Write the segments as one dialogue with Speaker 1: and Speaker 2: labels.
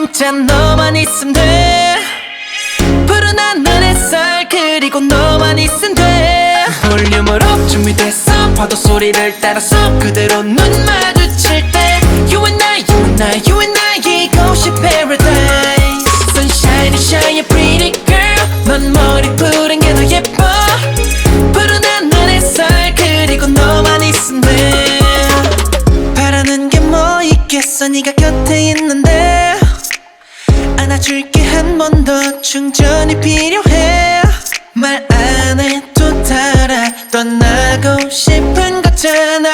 Speaker 1: 진짜 너만 있으면 돼. 푸른 하늘 햇살 그리고 너만 있으면 돼. 볼륨으로 준비됐어. 파도 소리를 따라서 그대로 눈 마주칠 때. You and I, you and I, you and I 이곳이 paradise. Sunshine, shine, pretty girl. 넌 머리 푸른 게 더 예뻐. 푸른 하늘 햇살 그리고 너만 있으면 돼. 바라는 게 뭐 있겠어? 네가 곁에 안아줄게 한 번 더. 충전이 필요해. 말 안 해도 달아. 떠나고 싶은 거잖아.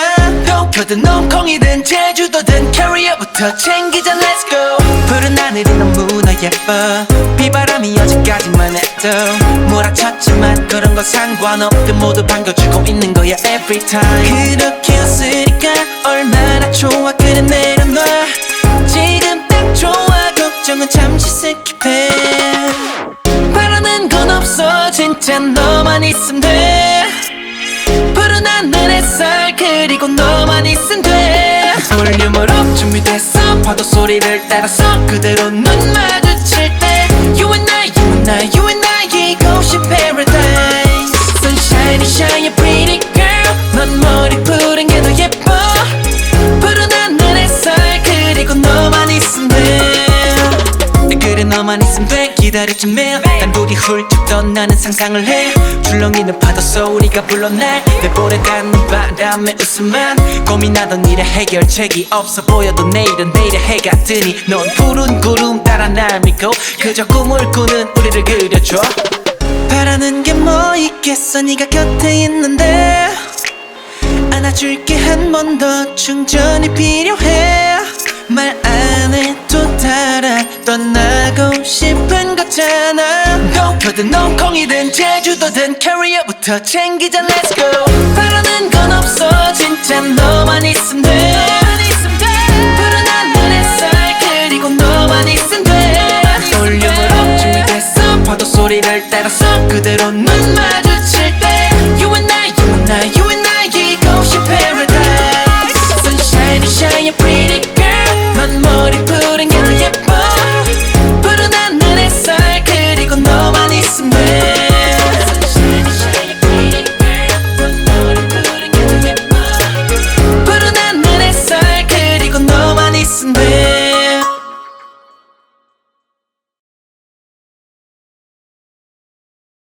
Speaker 1: 도쿄든 홍콩이든 제주도든 캐리어부터 챙기자. Let's go. 푸른 하늘이 너무나 예뻐. 비바람이 어제까지만 해도 몰아쳤지만 그런 거 상관없게 모두 반겨주고 있는 거야 every time. 그렇게 웃으니까 얼마나 좋아 진짜 너만 있으면 돼. 푸른 하늘 햇살 그리고 너만 있으면 돼. 볼륨으로 준비됐어? 파도 소리를 따라서 그대로 눈 마주칠 때. You and I, you and I, you and I 이곳이 paradise. Sunshine, shine, pretty girl. 넌 머리 푸른 게 더 예뻐. 푸른 하늘 햇살 그리고 너만 있으면 돼. 그래 너만 있으면 돼 기다렸지 매일 단둘이 훌쩍 떠나는 상상을 해. 줄렁이는 파도 소리가 불러내. 내보내 닿는 바람의 웃음만 고민하던 일에 해결책이 없어 보여도 내일은 내일의 해가 뜨니 넌 푸른 구름 따라 날 믿고 그저 꿈을 꾸는 우리를 그려줘. 바라는 게 뭐 있겠어? 네가 곁에 있는데 안아줄게 한 번 더 충전이 필요해. 말 안 해도 달아 떠나고 싶은 거잖아 도쿄든 홍콩이든 제주도든 캐리어부터 챙기자 let's go. 바라는 건 없어. 진짜 너만 있으면 돼. 푸른 하늘 햇살 그리고 너만 있으면 돼. 볼륨으로 준비됐어? 파도 소리를 따라서 그대로 눈 마주쳐